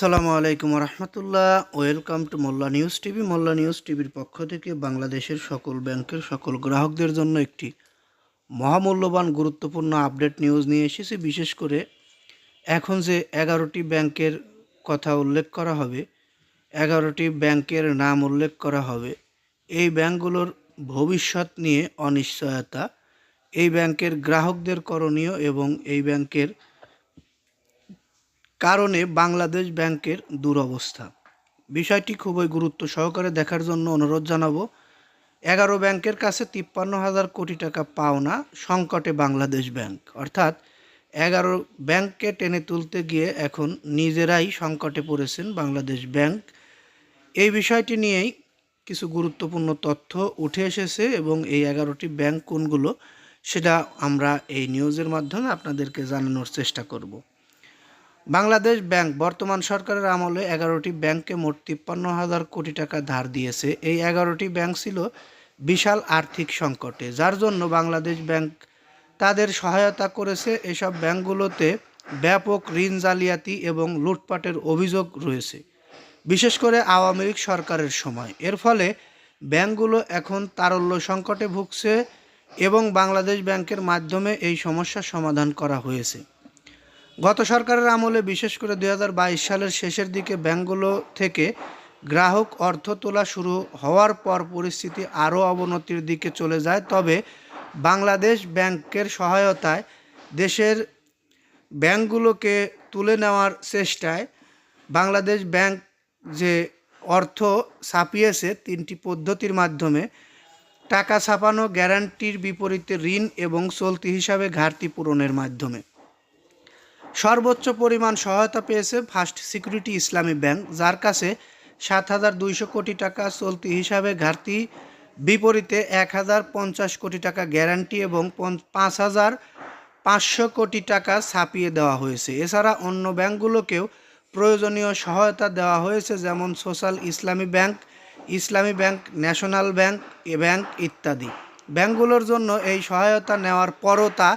সালামু আলাইকুম রহমতুল্লাহ welcome to Molla news TV. Molla news টিভির পক্ষ থেকে বাংলাদেশের সকল ব্যাংকের সকল গ্রাহকদের জন্য একটি মহামূল্যবান, গুরুত্বপূর্ণ আপডেট নিউজ নিয়ে এসেছি। বিশেষ করে এখন যে এগারোটি ব্যাংকের কথা উল্লেখ করা হবে, এগারোটি ব্যাংকের নাম উল্লেখ করা হবে, এই ব্যাংকগুলোর ভবিষ্যৎ নিয়ে অনিশ্চয়তা, এই ব্যাংকের গ্রাহকদের করণীয় এবং এই ব্যাংকের কারণে বাংলাদেশ ব্যাংকের দুরবস্থা। বিষয়টি খুবই গুরুত্ব সহকারে দেখার জন্য অনুরোধ জানাব, এগারো ব্যাংকের কাছে তিপ্পান্ন হাজার কোটি টাকা পাওনা সংকটে বাংলাদেশ ব্যাংক। অর্থাৎ এগারো ব্যাংককে টেনে তুলতে গিয়ে এখন নিজেরাই সংকটে পড়েছেন বাংলাদেশ ব্যাংক। এই বিষয়টি নিয়েই কিছু গুরুত্বপূর্ণ তথ্য উঠে এসেছে এবং এই এগারোটি ব্যাংক কোনগুলো সেটা আমরা এই নিউজের মাধ্যমে আপনাদেরকে জানানোর চেষ্টা করব। বাংলাদেশ ব্যাংক বর্তমান সরকারের আমলে এগারোটি ব্যাংককে মোট তিপ্পান্ন হাজার কোটি টাকা ধার দিয়েছে। এই এগারোটি ব্যাংক ছিল বিশাল আর্থিক সংকটে, যার জন্য বাংলাদেশ ব্যাংক তাদের সহায়তা করেছে। এসব ব্যাংকগুলোতে ব্যাপক ঋণ জালিয়াতি এবং লুটপাটের অভিযোগ রয়েছে, বিশেষ করে আওয়ামী লীগ সরকারের সময়। এর ফলে ব্যাংকগুলো এখন তারল্য সংকটে ভুগছে এবং বাংলাদেশ ব্যাংকের মাধ্যমে এই সমস্যার সমাধান করা হয়েছে। গত সরকারের আমলে বিশেষ করে দু হাজার বাইশ সালের শেষের দিকে ব্যাংকগুলো থেকে গ্রাহক অর্থ তোলা শুরু হওয়ার পর পরিস্থিতি আরও অবনতির দিকে চলে যায়। তবে বাংলাদেশ ব্যাংকের সহায়তায় দেশের ব্যাংকগুলোকে তুলে নেওয়ার চেষ্টায় বাংলাদেশ ব্যাংক যে অর্থ ছাপিয়েছে তিনটি পদ্ধতির মাধ্যমে, টাকা ছাপানো গ্যারান্টির বিপরীতে ঋণ এবং চলতি হিসাবে ঘাটতি পূরণের মাধ্যমে। সর্বোচ্চ পরিমাণ সহায়তা পেয়েছে ফার্স্ট সিকিউরিটি ইসলামী ব্যাংক, যার কাছে সাত হাজার দুইশো কোটি টাকা চলতি হিসাবে ঘাটতি, বিপরীতে এক হাজার পঞ্চাশ কোটি টাকা গ্যারান্টি এবং পাঁচ হাজার পাঁচশো কোটি টাকা ছাপিয়ে দেওয়া হয়েছে। এছাড়া অন্য ব্যাংকগুলোকেও প্রয়োজনীয় সহায়তা দেওয়া হয়েছে, যেমন social Islami bank Islami bank, national bank, A bank ইত্যাদি। ব্যাংকগুলোর জন্য এই সহায়তা নেওয়ার পরও তা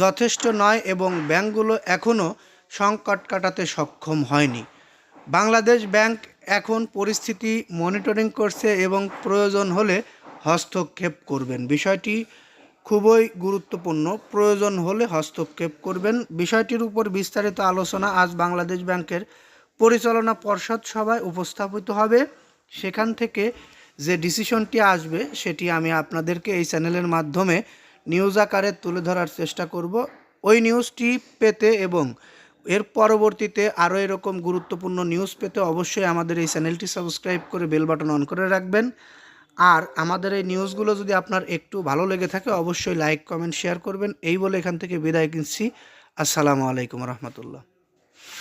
যথেষ্ট নয় এবং ব্যাংকগুলো এখনও সংকট কাটাতে সক্ষম হয়নি। বাংলাদেশ ব্যাংক এখন পরিস্থিতি মনিটরিং করছে এবং প্রয়োজন হলে হস্তক্ষেপ করবেন। বিষয়টি খুবই গুরুত্বপূর্ণ। প্রয়োজন হলে হস্তক্ষেপ করবেন। বিষয়টির উপর বিস্তারিত আলোচনা আজ বাংলাদেশ ব্যাংকের পরিচালনা পর্ষদ সভায় উপস্থাপিত হবে। সেখান থেকে যে ডিসিশনটি আসবে, সেটি আমি আপনাদেরকে এই চ্যানেলের মাধ্যমে নিউজ আকারে তুলে ধরার চেষ্টা করব। ওই নিউজটি পেতে এবং এর পরবর্তীতে আরও এরকম গুরুত্বপূর্ণ নিউজ পেতে অবশ্যই আমাদের এই চ্যানেলটি সাবস্ক্রাইব করে বেল বাটন অন করে রাখবেন। আর আমাদের এই নিউজগুলো যদি আপনার একটু ভালো লেগে থাকে, অবশ্যই লাইক, কমেন্ট, শেয়ার করবেন। এই বলে এখান থেকে বিদায় কিনছি আসসালামু আলাইকুম রহমতুল্লাহ।